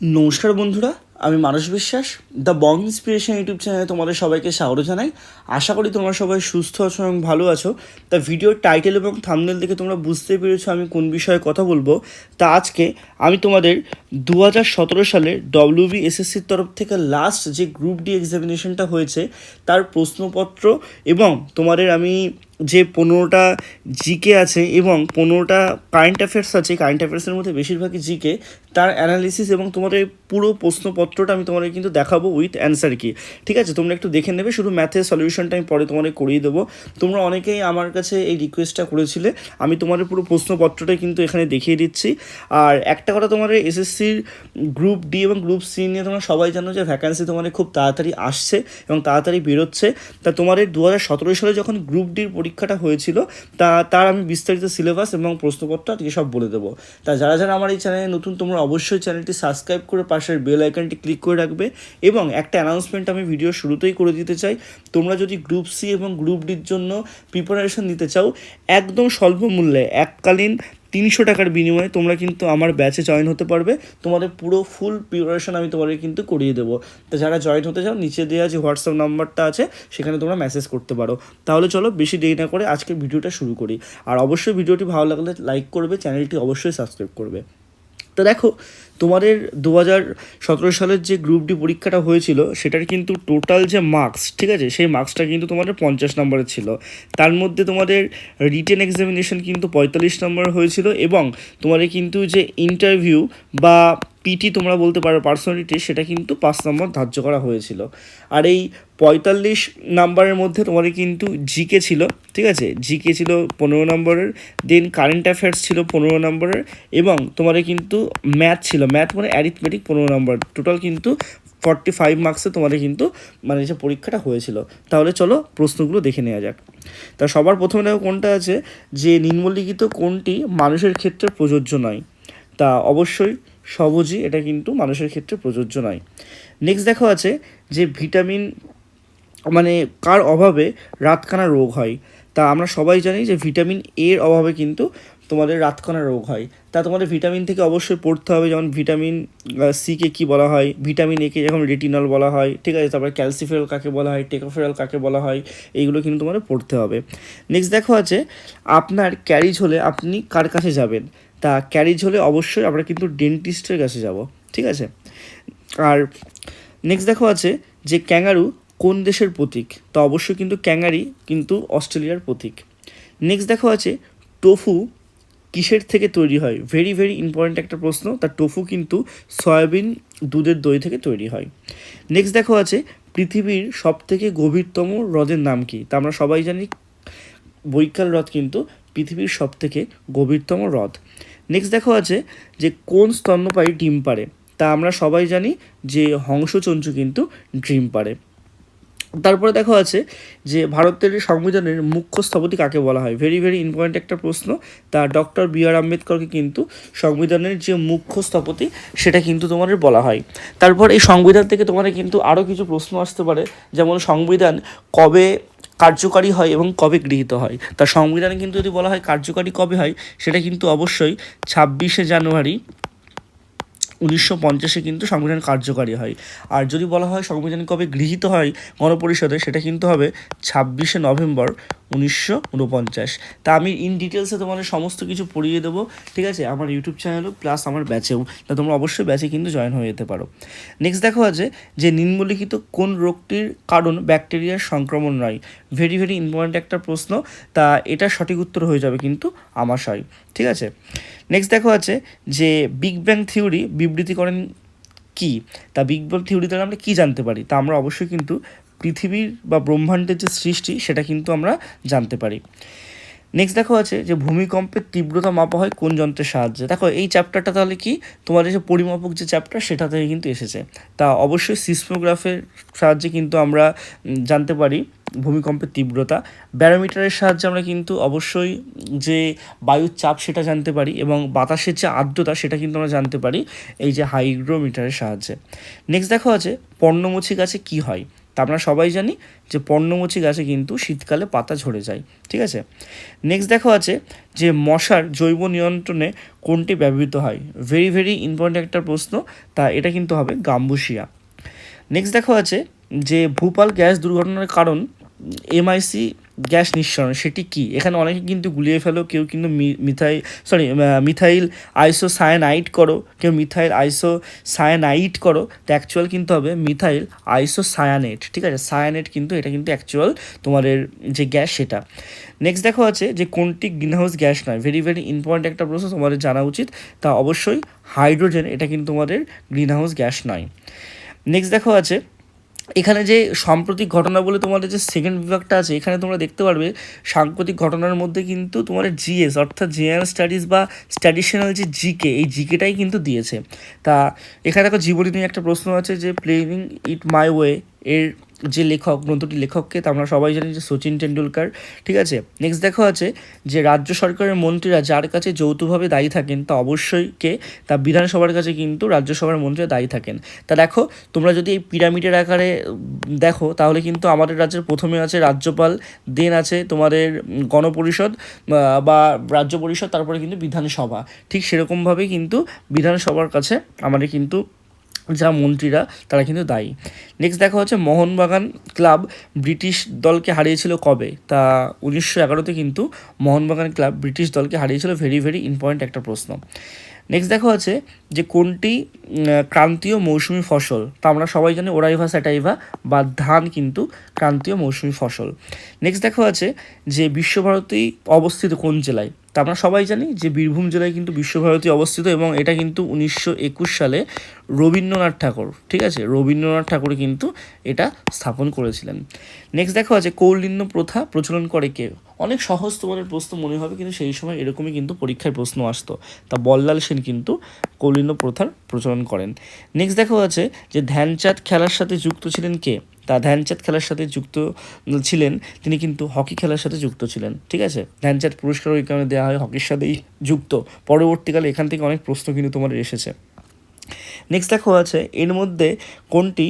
নমস্কার বন্ধুরা, আমি মানস বিশ্বাস দ্য বং ইন্সপিরেশন ইউটিউব চ্যানেলে তোমাদের সবাইকে স্বাগত জানাই। আশা করি তোমরা সবাই সুস্থ আছো এবং ভালো আছো। তা ভিডিওর টাইটেল এবং থামনেল দেখে তোমরা বুঝতে পেরেছ আমি কোন বিষয়ে কথা বলব। তা আজকে আমি তোমাদের দু হাজার সতেরো সালে ডব্লিউবি এসএসসির তরফ থেকে লাস্ট যে গ্রুপ ডি এক্সামিনেশনটা হয়েছে, তার প্রশ্নপত্র এবং তোমাদের আমি যে পনেরোটা জিকে আছে এবং পনেরোটা কারেন্ট অ্যাফেয়ার্স আছে কারেন্ট অ্যাফেয়ার্সের মধ্যে বেশিরভাগই জিকে তার অ্যানালিসিস এবং তোমার তোমাদের পুরো প্রশ্নপত্রটা আমি তোমাদের কিন্তু দেখাবো উইথ অ্যান্সার কি। ঠিক আছে? তোমরা একটু দেখে নেবে, শুধু ম্যাথের সলিউশনটা আমি পরে তোমাদের করিয়ে দেবো। তোমরা অনেকেই আমার কাছে এই রিকোয়েস্টটা করেছিলে। আমি তোমাদের পুরো প্রশ্নপত্রটাই কিন্তু এখানে দেখিয়ে দিচ্ছি। আর একটা কথা তোমাদের এসএসসির গ্রুপ ডি এবং গ্রুপ সি নিয়ে তোমরা সবাই জানো যে ভ্যাকান্সি তোমাদের খুব তাড়াতাড়ি আসছে এবং তাড়াতাড়ি বেরোচ্ছে। তা তোমাদের দু হাজার সতেরো সালে যখন গ্রুপ ডির পরীক্ষাটা হয়েছিল, তা, তার আমি বিস্তারিত সিলেবাস এবং প্রশ্নপত্র আজকে সব বলে দেবো। তা যারা যারা আমার এই চ্যানেলে নতুন, তোমরা অবশ্যই চ্যানেলটি সাবস্ক্রাইব করে পাশের বেল আইকনটি ক্লিক করে রাখবে এবং একটা অ্যানাউন্সমেন্ট আমি ভিডিও শুরুতেই করে দিতে চাই। তোমরা যদি গ্রুপ সি এবং গ্রুপ ডির জন্য প্রিপারেশন নিতে চাও, একদম স্বল্প মূল্যে, এককালীন তিনশো টাকার বিনিময়ে তোমরা কিন্তু আমার ব্যাচে জয়েন হতে পারবে। তোমাদের পুরো ফুল প্রিপারেশন আমি তোমাদের কিন্তু করিয়ে দেবো। তো যারা জয়েন হতে চাও, নিচে দেওয়া যে হোয়াটসঅ্যাপ নাম্বারটা আছে, সেখানে তোমরা মেসেজ করতে পারো। তাহলে চলো বেশি দেরি না করে আজকে ভিডিওটা শুরু করি। আর অবশ্যই ভিডিওটি ভালো লাগলে লাইক করবে, চ্যানেলটি অবশ্যই সাবস্ক্রাইব করবে। তো দেখো, তোমাদের দু হাজার সতেরো সালের যে গ্রুপ ডি পরীক্ষাটা হয়েছিল, সেটার কিন্তু টোটাল যে মার্কস ঠিক আছে? সেই মার্কসটা কিন্তু তোমাদের পঞ্চাশ নম্বরের ছিল। তার মধ্যে তোমাদের রিটেন এক্সামিনেশন কিন্তু পঁয়তাল্লিশ নম্বর হয়েছিল এবং তোমাদের কিন্তু যে ইন্টারভিউ বা পিটি তোমরা বলতে পারো পার্সোনালিটি সেটা কিন্তু পাঁচ নম্বর ধার্য করা হয়েছিল। আর এই পঁয়তাল্লিশ নাম্বারের মধ্যে তোমাদের কিন্তু জিকে ছিল, ঠিক আছে? জিকে ছিল পনেরো নম্বরের দেন কারেন্ট অ্যাফেয়ার্স ছিল পনেরো নম্বরের, এবং তোমাদের কিন্তু ম্যাথ ছিল। ম্যাথ মানে অ্যারিথমেটিক পনেরো নম্বর। টোটাল কিন্তু ফর্টি ফাইভ মার্কসে তোমাদের কিন্তু মানে যে পরীক্ষাটা হয়েছিল। তাহলে চলো প্রশ্নগুলো দেখে নেওয়া যাক। তা সবার প্রথমে দেখো কোনটা আছে? যে নিম্নলিখিত কোনটি মানুষের ক্ষেত্রে প্রযোজ্য নয়। তা অবশ্যই সবুজই এটা কিন্তু মানুষের ক্ষেত্রে প্রযোজ্য নয়। নেক্সট দেখো আছে যে ভিটামিন মানে কার অভাবে রাতকানা রোগ হয়। তা আমরা সবাই জানি যে ভিটামিন এর অভাবে কিন্তু তোমাদের রাতকানা রোগ হয়। তা তোমাদের ভিটামিন থেকে অবশ্যই পড়তে হবে, যেমন ভিটামিন সিকে কী বলা হয়? ভিটামিন একে যখন রেটিনল বলা হয়, ঠিক আছে? তারপরে ক্যালসিফেরল কাকে বলা হয়? টেকোফেরল কাকে বলা হয়? এইগুলো কিন্তু তোমাদের পড়তে হবে। নেক্সট দেখো আছে, আপনার ক্যারিজ হলে আপনি কার কাছে যাবেন? তা ক্যারিজ হলে অবশ্যই আমরা কিন্তু ডেন্টিস্টের কাছে যাব, ঠিক আছে? আর নেক্সট দেখো আছে যে ক্যাঙ্গারু কোন দেশের প্রতীক? তা অবশ্যই কিন্তু ক্যাঙ্গারি কিন্তু অস্ট্রেলিয়ার প্রতীক। নেক্সট দেখো আছে টোফু কিসের থেকে তৈরি হয়? ভেরি ভেরি ইম্পর্ট্যান্ট একটা প্রশ্ন। তার টোফু কিন্তু সয়াবিন দুধের দই থেকে তৈরি হয়। নেক্সট দেখো আছে পৃথিবীর সব থেকে গভীরতম হ্রদের নাম কি? তা আমরা সবাই জানি বৈকাল হ্রদ কিন্তু পৃথিবীর সব থেকে গভীরতম হ্রদ নেক্সট দেখো আছে যে কোন স্তন্যপায়ী ডিম পারে তা আমরা সবাই জানি যে হংসচঞ্চু কিন্তু ড্রিম পারে তারপরে দেখো আছে যে ভারতের সংবিধানের মুখ্য স্থপতি কাকে বলা হয়? ভেরি ভেরি ইম্পর্ট্যান্ট একটা প্রশ্ন। তা ডক্টর বি আর আম্বেদকরকে কিন্তু সংবিধানের যে মুখ্য স্থপতি সেটা কিন্তু তোমাদের বলা হয়। তারপর এই সংবিধান থেকে তোমাদের কিন্তু আরও কিছু প্রশ্ন আসতে পারে। যেমন সংবিধান কবে কার্যকারী হয় এবং কবে গৃহীত হয়। তার সংবিধানে কিন্তু যদি বলা হয় কার্যকারী কবে হয়, সেটা কিন্তু অবশ্যই ছাব্বিশে জানুয়ারি উনিশশো পঞ্চাশে কিন্তু সংবিধান কার্যকারী হয়। আর যদি বলা হয় সংবিধান কবে গৃহীত হয় গণপরিষদে, সেটা কিন্তু হবে ছাব্বিশে নভেম্বর উনিশশো উনপঞ্চাশ তা আমি ইন ডিটেলসে তোমাদের সমস্ত কিছু পড়িয়ে দেবো, ঠিক আছে? আমার ইউটিউব চ্যানেলও প্লাস আমার ব্যাচেও তা তোমরা অবশ্যই ব্যাচে কিন্তু জয়েন হয়ে যেতে পারো। নেক্সট দেখো আছে যে নিম্নলিখিত কোন রোগটির কারণ ব্যাকটেরিয়ার সংক্রমণ নয়। ভেরি ভেরি ইম্পর্ট্যান্ট একটা প্রশ্ন, তা এটা সঠিক উত্তর হয়ে যাবে কিন্তু আমাশয় ঠিক আছে? নেক্সট দেখো আছে যে বিগ ব্যাং থিওরি বিবৃতি করেন কি? তা বিগ ব্যাং থিওরি দ্বারা আমরা কী জানতে পারি? তা আমরা অবশ্যই কিন্তু পৃথিবীর বা ব্রহ্মাণ্ডের যে সৃষ্টি, সেটা কিন্তু আমরা জানতে পারি। নেক্সট দেখো আছে যে ভূমিকম্পের তীব্রতা মাপা হয় কোন যন্ত্রের সাহায্যে। দেখো, এই চ্যাপ্টারটা তাহলে কি? তোমাদের যে পরিমাপক যে চ্যাপ্টার সেটা থেকে কিন্তু এসেছে। তা অবশ্যই সিসমোগ্রাফের সাহায্যে কিন্তু আমরা জানতে পারি ভূমিকম্পের তীব্রতা। ব্যারোমিটারের সাহায্যে আমরা কিন্তু অবশ্যই যে বায়ুর চাপ, সেটা জানতে পারি এবং বাতাসের যে আর্দ্রতা, সেটা কিন্তু আমরা জানতে পারি এই যে হাইগ্রোমিটারের সাহায্যে। নেক্সট দেখো আছে পর্ণমোচী গাছে কী হয়? তা আমরা সবাই জানি যে পর্ণমোচী গাছে কিন্তু শীতকালে পাতা ঝরে যায়, ঠিক আছে? নেক্সট দেখো আছে যে মশার জৈব নিয়ন্ত্রণে কোনটি ব্যবহৃত হয়? ভেরি ভেরি ইম্পর্ট্যান্ট একটা প্রশ্ন, তা এটা কিন্তু হবে গাম্বুশিয়া। নেক্সট দেখো আছে যে ভূপাল গ্যাস দুর্ঘটনার কারণ এমআইসি গ্যাস নিঃসরণ, সেটি কি? এখানে অনেকে কিন্তু গুলিয়ে ফেলো, কেউ কিন্তু methyl sorry methyl isocyanate করো, কেউ মিথাইল আইসো সায়ানাইট করো, তো অ্যাকচুয়াল কিন্তু হবে মিথাইল আইসো সায়ানেট ঠিক আছে? সায়ানেট কিন্তু এটা কিন্তু অ্যাকচুয়াল তোমাদের যে গ্যাস সেটা। নেক্সট দেখো আছে যে কোনটি গ্রিনহাউস গ্যাস নয়। ভেরি ভেরি ইম্পর্ট্যান্ট একটা প্রশ্ন তোমাদের জানা উচিত, তা অবশ্যই হাইড্রোজেন এটা কিন্তু তোমাদের গ্রিনহাউস গ্যাস নয়। নেক্সট দেখো আছে এখানে যে সাম্প্রতিক ঘটনা বলে তোমাদের যে সেকেন্ড বিভাগটা আছে, এখানে তোমরা দেখতে পারবে সাম্প্রতিক ঘটনার মধ্যে কিন্তু তোমার জিএস অর্থাৎ জেনারেল স্টাডিজ বা স্ট্যাডিশনাল যে জিকে এই জিকেটাই কিন্তু দিয়েছে। তা, এখানে দেখো জীবনী নিয়ে একটা প্রশ্ন আছে যে প্লেইং ইট মাই ওয়ে এর যে লেখক গ্রন্থটি লেখককে তা আমরা সবাই জানি যে সচিন টেন্ডুলকার, ঠিক আছে? নেক্সট দেখো আছে যে রাজ্য সরকারের মন্ত্রীরা যার কাছে যৌথভাবে দায়ী থাকেন, তা অবশ্যই কে? তা বিধানসভার কাছে কিন্তু রাজ্যসভার মন্ত্রীরা দায়ী থাকেন। তা দেখো, তোমরা যদি এই পিরামিডের আকারে দেখো, তাহলে কিন্তু আমাদের রাজ্যের প্রথমে আছে রাজ্যপাল দেন আছে তোমাদের গণপরিষদ, বা রাজ্য পরিষদ, তারপরে কিন্তু বিধানসভা। ঠিক সেরকমভাবেই কিন্তু বিধানসভার কাছে আমাদের কিন্তু যা মন্ত্রীরা, তারা কিন্তু দায়ী। নেক্সট দেখা হচ্ছে মোহনবাগান ক্লাব, ব্রিটিশ দলকে হারিয়েছিল কবে? তা উনিশশো এগারোতে কিন্তু মোহনবাগান ক্লাব ব্রিটিশ দলকে হারিয়েছিল ভেরি ভেরি ইম্পর্ট্যান্ট একটা প্রশ্ন। নেক্সট দেখা হচ্ছে যে কোনটি ক্রান্তীয় মৌসুমি ফসল। তা আমরা সবাই জানি ওরাইভা, স্যাটাইভা বা ধান কিন্তু ক্রান্তীয় মৌসুমি ফসল। নেক্সট দেখা আছে যে বিশ্বভারতী অবস্থিত কোন জেলায়? তা আমরা সবাই জানি যে বীরভূম জেলায় কিন্তু বিশ্বভারতী অবস্থিত এবং এটা কিন্তু উনিশশো একুশ সালে রবীন্দ্রনাথ ঠাকুর, ঠিক আছে? রবীন্দ্রনাথ ঠাকুর কিন্তু এটা স্থাপন করেছিলেন। নেক্সট দেখা আছে কৌলিন্য প্রথা প্রচলন করে কে? অনেক সহজ তোমাদের প্রশ্ন মনে হবে, কিন্তু সেই সময় এরকমই কিন্তু পরীক্ষায় প্রশ্ন আসতো। তা বল্লাল সেন কিন্তু কৌলিন্য প্রথার প্রচলন করেন। নেক্সট দেখা আছে যে ধ্যানচাঁদ খেলার সাথে যুক্ত ছিলেন কে? তা ধ্যানচাঁদ খেলার সাথে যুক্ত ছিলেন, তিনি কিন্তু হকি খেলার সাথে যুক্ত ছিলেন, ঠিক আছে? ধ্যানচাঁদ পুরস্কার ওই কারণে দেওয়া হয়, হকির সাথেই যুক্ত। পরবর্তীকালে এখান থেকে অনেক প্রশ্ন কিন্তু তোমার এসেছে। নেক্সট দেখো আছে, এর মধ্যে কোনটি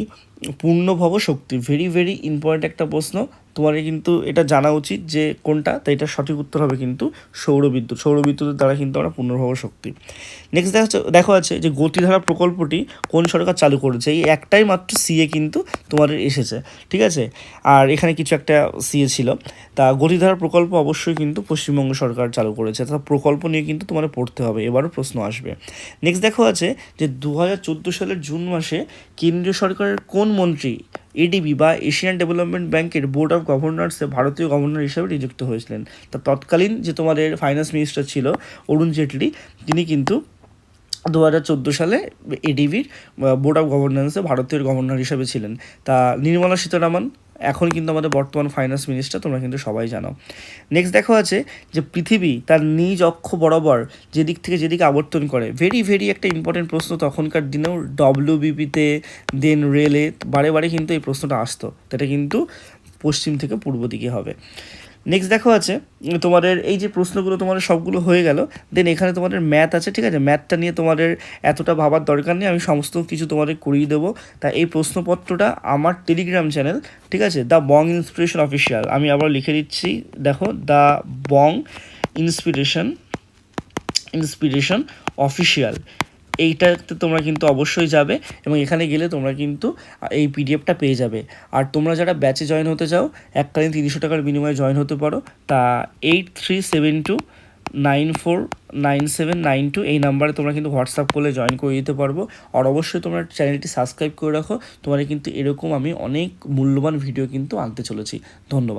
পূর্ণভব শক্তি? ভেরি ভেরি ইম্পর্ট্যান্ট একটা প্রশ্ন। তোমার কিন্তু এটা জানা উচিত যে কোনটা, তাই এটা সঠিক উত্তর হবে কিন্তু সৌরবিদ্যুৎ সৌরবিদ্যুতের দ্বারা কিন্তু আমরা পুনর্ভাব শক্তি। নেক্সট দেখা দেখো আছে যে গতিধারা প্রকল্পটি কোন সরকার চালু করেছে। এই একটাই মাত্র সিএ কিন্তু তোমাদের এসেছে, ঠিক আছে? আর এখানে কিছু একটা সিএ ছিল। তা গতিধারা প্রকল্প অবশ্যই কিন্তু পশ্চিমবঙ্গ সরকার চালু করেছে। তা প্রকল্প নিয়ে কিন্তু তোমার পড়তে হবে, এবারও প্রশ্ন আসবে। নেক্সট দেখো আছে যে দু হাজার চোদ্দ সালের জুন মাসে কেন্দ্রীয় সরকারের কোন মন্ত্রী এডিবি বা এশিয়ান ডেভেলপমেন্ট ব্যাংকের বোর্ড অফ গভর্নর্সে ভারতীয় গভর্নর হিসেবে নিযুক্ত হয়েছিলেন। তা তৎকালীন যে তোমাদের ফাইন্যান্স মিনিস্টার ছিল, অরুণ জেটলি, তিনি কিন্তু দু হাজার চোদ্দ সালে এডিবির বোর্ড অফ গভর্নেন্সে ভারতীয় গভর্নর হিসেবে ছিলেন। তা নির্মলা সীতারামন এখন কিন্তু আমাদের বর্তমান ফাইন্যান্স মিনিস্টার তোমরা কিন্তু সবাই জানো। নেক্সট দেখো আছে যে পৃথিবী তার নিজ অক্ষ বরাবর যেদিক থেকে যেদিকে আবর্তন করে ভেরি ভেরি একটা ইম্পর্টেন্ট প্রশ্ন তখনকার দিনেও ডব্লিউবিপিতে দেন রেলে বারে বারে কিন্তু এই প্রশ্নটা আসতো। এটা কিন্তু পশ্চিম থেকে পূর্ব দিকে হবে। নেক্সট দেখো আছে, তোমাদের এই যে প্রশ্নগুলো তোমাদের সবগুলো হয়ে গেল দেন এখানে তোমাদের ম্যাথ আছে, ঠিক আছে? ম্যাথটা নিয়ে তোমাদের এতটা ভাবার দরকার নেই, আমি সমস্ত কিছু তোমাদের করিয়ে দেবো। তা এই প্রশ্নপত্রটা আমার টেলিগ্রাম চ্যানেল ঠিক আছে? দ্য বং ইন্সপিরেশন অফিসিয়াল আমি আবার লিখে দিচ্ছি, দেখো the Bong inspiration inspiration official এইটাতে তোমরা কিন্তু অবশ্যই যাবে এবং এখানে গেলে তোমরা কিন্তু এই পিডিএফটা পেয়ে যাবে। আর তোমরা যারা ব্যাচে জয়েন হতে চাও, এককালীন তিনশো টাকার বিনিময়ে জয়েন হতে পারো। তা eight three seven two nine four nine seven nine two এই নাম্বারে তোমরা কিন্তু হোয়াটসঅ্যাপ করলে জয়েন করে দিতে পারব। আর অবশ্যই তোমরা চ্যানেলটি সাবস্ক্রাইব করে রাখো। তোমার কিন্তু এরকম আমি অনেক মূল্যবান ভিডিও কিন্তু আনতে চলেছি। ধন্যবাদ।